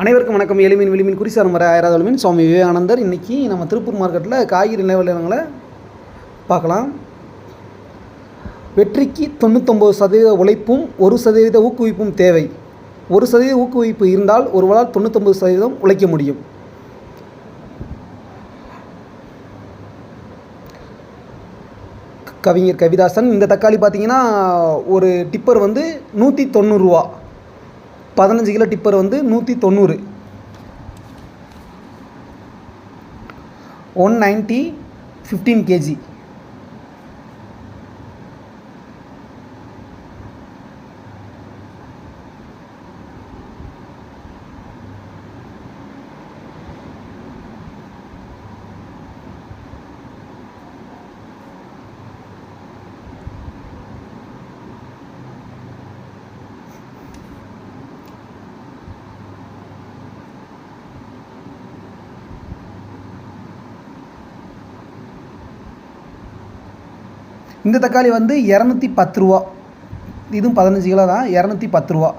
அனைவருக்கும் வணக்கம். எளிமின் விளிமின் குறிசாரம் வர ஆயிராதவளமின் சுவாமி விவேகானந்தர். இன்றைக்கி நம்ம திருப்பூர் மார்க்கெட்டில் காய்கறி நிலவரங்களை பார்க்கலாம். வெற்றிக்கு தொண்ணூத்தொம்பது சதவீத உழைப்பும் ஒரு சதவீத ஊக்குவிப்பும் தேவை. ஒரு சதவீத ஊக்குவிப்பு இருந்தால் ஒருவரால் தொண்ணூத்தொம்பது சதவீதம் உழைக்க முடியும். கவிஞர் கவிதாசன். இந்த தக்காளி பார்த்தீங்கன்னா ஒரு டிப்பர் வந்து நூற்றி தொண்ணூறுரூவா பதினஞ்சு கிலோ டிப்பர் வந்து நூற்றி தொண்ணூறு. ஒன் நைன்ட்டி ஃபிஃப்டீன் கேஜி இந்த தக்காளி வந்து இரநூத்தி பத்து ரூபா. இதுவும் பதினஞ்சு கிலோ தான் இரநூத்தி பத்து ரூபா.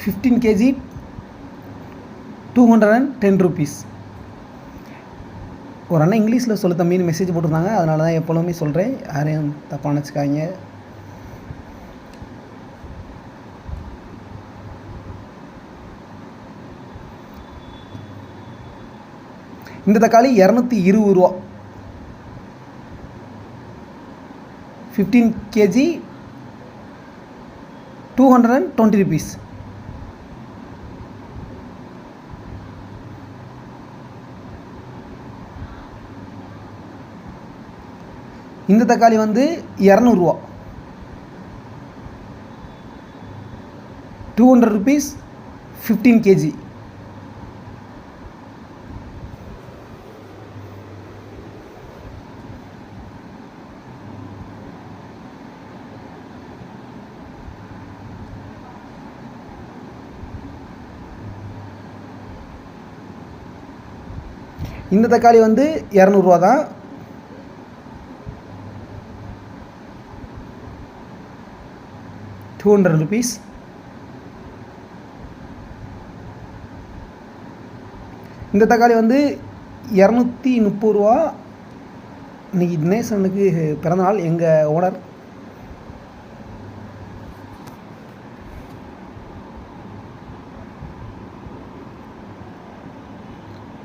Fifteen KG two hundred and ten rupees ஒரு அண்ணன் இங்கிலீஷில் சொல்ல தம்பின்னு மெசேஜ் போட்டிருந்தாங்க. அதனால தான் எப்பொழுதுமே சொல்கிறேன் யாரையும் தப்பாக நினச்சிக்காங்க இந்த தக்காளி இரநூத்தி இருபது ரூபா. Fifteen KG two hundred and twenty rupees இந்த தக்காளி வந்து இரநூறுவா two hundred rupees fifteen KG இந்த தக்காளி வந்து இரநூறுவா தான். டூ ஹண்ட்ரட் ருபீஸ் இந்த தக்காளி வந்து இரநூத்தி முப்பது ரூபா. இன்றைக்கி தினேசனுக்கு பிறந்தநாள் எங்கள் ஓனர்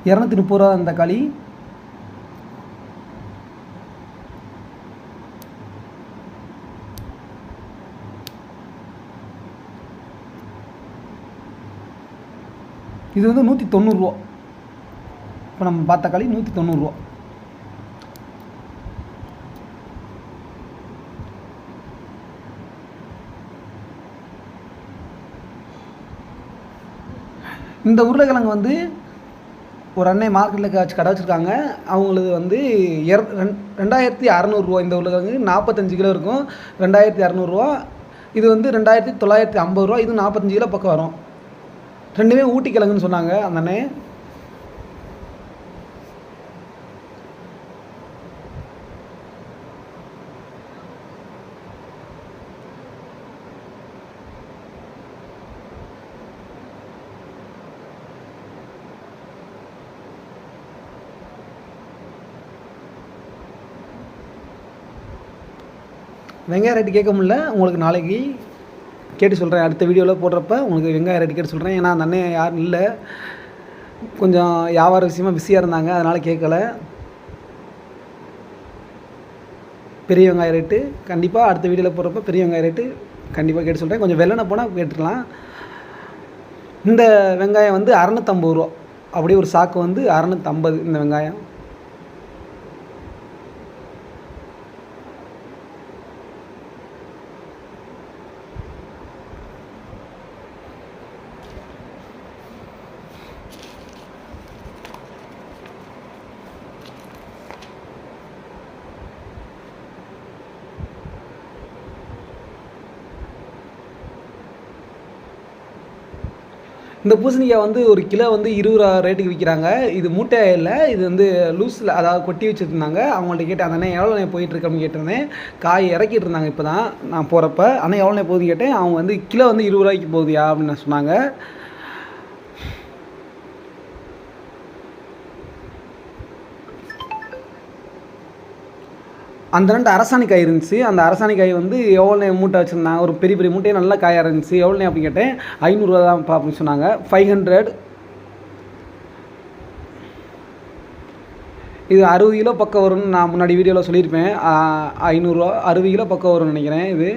இரநூத்தி முப்பது ரூபா இந்த தக்காளி இது வந்து நூற்றி தொண்ணூறுரூவா இப்போ நம்ம பார்த்த களி நூற்றி தொண்ணூறுரூவா இந்த உருளைக்கிழங்கு வந்து ஒரு அண்ணன் மார்க்கெட்டில் வச்சு கடை வச்சுருக்காங்க. அவங்களுக்கு வந்து எர ரெண் ரெண்டாயிரத்தி அறநூறுரூவா இந்த உருளைக்கிழங்கு நாற்பத்தஞ்சு கிலோ இருக்கும். ரெண்டாயிரத்தி அறநூறுவா இது வந்து ரெண்டாயிரத்தி தொள்ளாயிரத்தி ஐம்பது ரூபா. இது நாற்பத்தஞ்சு கிலோ பக்கம் வரும். ரெண்டுமே ஊட்டி கிழங்குன்னு சொன்னாங்க அந்த அண்ணன் வெங்காய ரேட்டு கேட்க முடியல. உங்களுக்கு நாளைக்கு கேட்டு சொல்கிறேன் அடுத்த வீடியோவில் போடுறப்ப உங்களுக்கு வெங்காய ரேட்டு கேட்டு சொல்கிறேன் ஏன்னா அந்த அண்ணன் யாரும் இல்லை. கொஞ்சம் வியாபார விஷயமா பிஸியாக இருந்தாங்க. அதனால் கேட்கல. பெரிய வெங்காய ரேட்டு கண்டிப்பாக அடுத்த வீடியோவில் போடுறப்ப பெரிய வெங்காய ரேட்டு கண்டிப்பாக கேட்டு சொல்கிறேன் கொஞ்சம் வெள்ளனை போனால் கேட்டுக்கலாம். இந்த வெங்காயம் வந்து அறநூற்றம்பது ரூபா. அப்படியே ஒரு சாக்கு வந்து அறநூற்றம்பது இந்த வெங்காயம். இந்த பூசணிக்காய் வந்து ஒரு கிலோ வந்து இருபது ரூபா ரேட்டுக்கு விற்கிறாங்க. இது மூட்டை இல்லை இது வந்து லூஸில் அதாவது கொட்டி வச்சுருந்தாங்க. அவங்கள்ட்ட கேட்டேன் அந்த அண்ணன் எவ்வளோ நேரம் போயிட்டு அப்படின்னு கேட்டிருந்தேன். காய் இறக்கிட்டு இருந்தாங்க இப்போ தான் நான் போகிறப்ப ஆனால் எவ்வளோ நேரம் போகுதுன்னு கேட்டேன். அவங்க வந்து கிலோ வந்து இருபது ரூபாய்க்கு போகுதியா அப்படின்னு சொன்னாங்க. அந்த ரெண்டு அரசாணி காய் இருந்துச்சு. அந்த அரசாணி காய் வந்து எவ்வளோ மூட்டை வச்சுருந்தாங்க. ஒரு பெரிய பெரிய மூட்டையே நல்ல காயாக இருந்துச்சு. எவ்வளோ அப்படின்னு கேட்டேன். ஐநூறுரூவா தான் அப்படின்னு சொன்னாங்க. ஃபைவ் ஹண்ட்ரட் இது அறுபது கிலோ பக்கம் வரும்னு நான் முன்னாடி வீடியோவில் சொல்லியிருப்பேன். ஐநூறுரூவா அறுபது கிலோ பக்கம் வரும்னு நினைக்கிறேன் இது.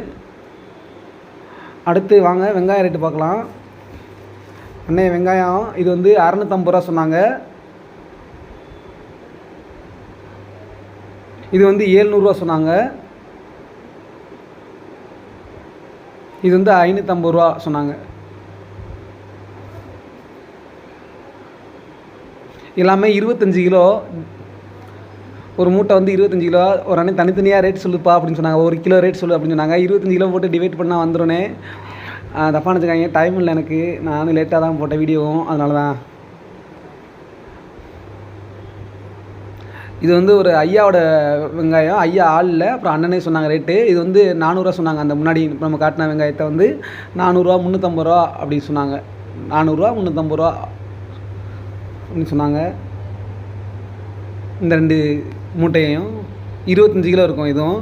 அடுத்து வாங்க வெங்காயம் ரேட்டு பார்க்கலாம். அண்ணே வெங்காயம் இது வந்து அறநூற்றம்பது ரூபா சொன்னாங்க. இது வந்து ஏழ்நூறுவா சொன்னாங்க. இது வந்து ஐநூற்றம்பது ரூபா சொன்னாங்க. எல்லாமே இருபத்தஞ்சி கிலோ. ஒரு மூட்டை வந்து இருபத்தஞ்சி கிலோ. ஒரு அண்ணன் தனித்தனியாக ரேட் சொல்லுப்பா அப்படின்னு சொன்னாங்க. ஒரு கிலோ ரேட் சொல்லு அப்படின்னு சொன்னாங்க. இருபத்தஞ்சி கிலோ போட்டு டிவைட் பண்ணால் வந்துடுனே தப்பாக நினச்சிக்காங்க டைம் இல்லை எனக்கு. நானும் லேட்டாக தான் போட்டேன் வீடியோவும் அதனால தான் இது வந்து ஒரு ஐயாவோட வெங்காயம். ஐயா ஆள் இல்லை அப்புறம் அண்ணனே சொன்னாங்க ரேட்டு இது வந்து நானூறுரூவா சொன்னாங்க. அந்த முன்னாடி நம்ம காட்டின வெங்காயத்தை வந்து நானூறுரூவா முந்நூற்றம்பது ரூபா அப்படின்னு சொன்னாங்க. நானூறுரூவா முந்நூற்றம்பது ரூபா அப்படின்னு சொன்னாங்க. இந்த ரெண்டு மூட்டையும் இருபத்தஞ்சி கிலோ இருக்கும் இதுவும்.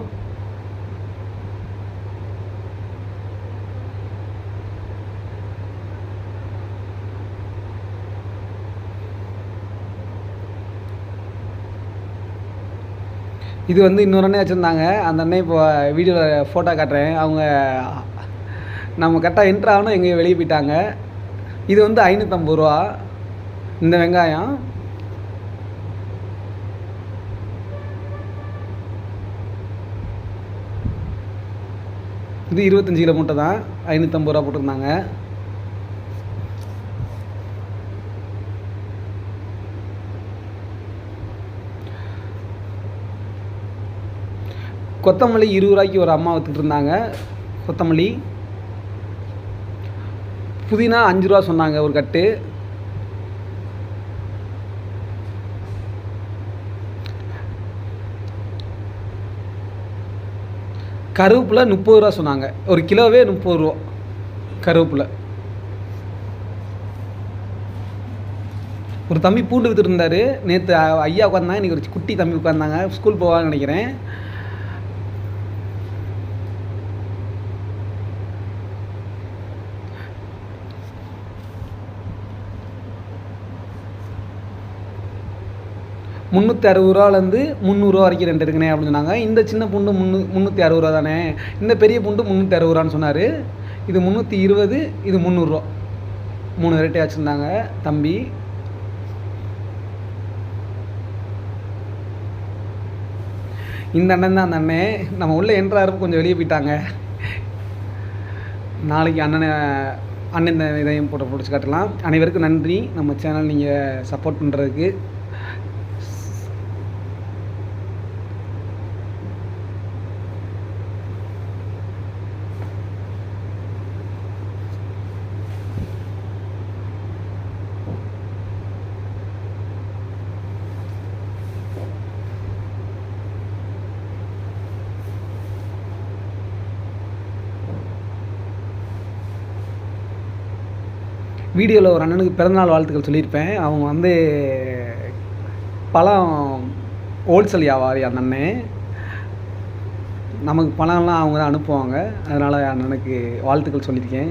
இது வந்து இன்னொரு அண்ணன் வச்சுருந்தாங்க. அந்த அண்ணன் இப்போ வீடியோவில் ஃபோட்டோ காட்டுறேன். அவங்க நம்ம கரெக்டாக என்ட்ரு ஆகணும் எங்கேயும் வெளியே போயிட்டாங்க. இது வந்து ஐநூற்றம்பது ரூபா. இந்த வெங்காயம். இது இருபத்தஞ்சி கிலோ மூட்டை தான். ஐநூற்றம்பது ரூபா போட்டிருந்தாங்க. கொத்தமல்லி இருபது ரூபாய்க்கு ஒரு அம்மா வித்துட்டு இருந்தாங்க கொத்தமல்லி. புதினா அஞ்சு ரூபா சொன்னாங்க ஒரு கட்டு. கருவேப்பில் முப்பது ரூபா சொன்னாங்க. ஒரு கிலோவே முப்பது ரூபா. கருவேப்பில். ஒரு தம்பி பூண்டு வித்துட்டு இருந்தார் நேற்று ஐயா உட்காந்தாங்க இன்றைக்கி ஒரு குட்டி தம்பி உட்காந்தாங்க ஸ்கூல் போவாங்கன்னு நினைக்கிறேன். முந்நூற்றி அறுபது ரூபாலேருந்து முந்நூறுரூவா வரைக்கும் ரெண்டு இருக்குண்ணே அப்படின்னு சொன்னாங்க. இந்த சின்ன பூண்டு முந்நூ முந்நூற்றி அறுபது ரூபா தானே? இந்த பெரிய பூண்டு முந்நூற்றி அறுபது ரூபான்னு சொன்னார். இது முந்நூற்றி இருபது இது முந்நூறுரூவா மூணு வெரைட்டி வச்சுருந்தாங்க தம்பி. இந்த அண்ணன் தான் அந்த அண்ணன் நம்ம உள்ளே என்ட்ராகிறப்ப கொஞ்சம் வெளியே போயிட்டாங்க. நாளைக்கு அண்ணனை அண்ணன் இந்த இதையும் போட்டு பிடிச்சி காட்டலாம். அனைவருக்கும் நன்றி. நம்ம சேனல் நீங்கள் சப்போர்ட் பண்ணுறதுக்கு வீடியோவில் ஒரு அண்ணனுக்கு பிறந்தநாள் வாழ்த்துக்கள் சொல்லியிருப்பேன். அவங்க வந்து பழம் ஹோல்சேல் வியாபாரி அந்த அண்ணன் நமக்கு பணம்லாம் அவங்க தான் அனுப்புவாங்க. அதனால் அண்ணனுக்கு வாழ்த்துக்கள் சொல்லியிருக்கேன்.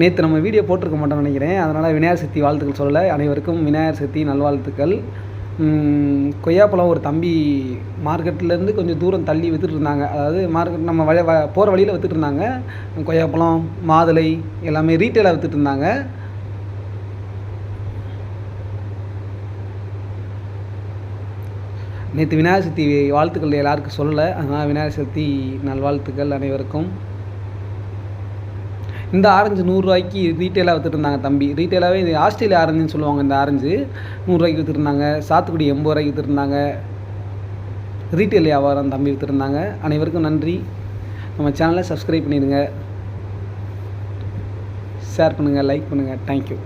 நேற்று நம்ம வீடியோ போட்டிருக்க மாட்டோம்னு நினைக்கிறேன். அதனால் விநாயகர் சக்தி வாழ்த்துக்கள் சொல்லலை. அனைவருக்கும் விநாயகர் சக்தி நல்வாழ்த்துக்கள். கொய்யாப்பழம் ஒரு தம்பி மார்க்கெட்லேருந்து கொஞ்சம் தூரம் தள்ளி விற்றுட்டு இருந்தாங்க அதாவது மார்க்கெட் நம்ம வழி வ போகிற வழியில் விற்றுட்டு இருந்தாங்க கொய்யாப்பழம் மாதுளை எல்லாமே ரீட்டெயிலாக விற்றுட்டு இருந்தாங்க நேற்று விநாயகர் சக்தி வாழ்த்துக்கள் எல்லாருக்கும் சொல்லலை. அதனால் விநாயகர் சக்தி நல்வாழ்த்துக்கள் அனைவருக்கும். இந்த ஆரஞ்சு நூறுரூவாய்க்கு ரீட்டெயிலாக விற்றுருந்தாங்க தம்பி. ரீட்டெயிலாகவே இது ஆஸ்திரேலியா ஆரஞ்சுன்னு சொல்லுவாங்க இந்த ஆரஞ்சு. நூறுரூவாய்க்கு விற்றுருந்தாங்க சாத்துக்குடி எண்பது ரூபாய்க்கு விற்றுருந்தாங்க ரீட்டெயில் வியாபாரம் தம்பி விற்றுருந்தாங்க அனைவருக்கும் நன்றி. நம்ம சேனலை சப்ஸ்கிரைப் பண்ணிடுங்க. ஷேர் பண்ணுங்கள் லைக் பண்ணுங்கள் தேங்க்யூ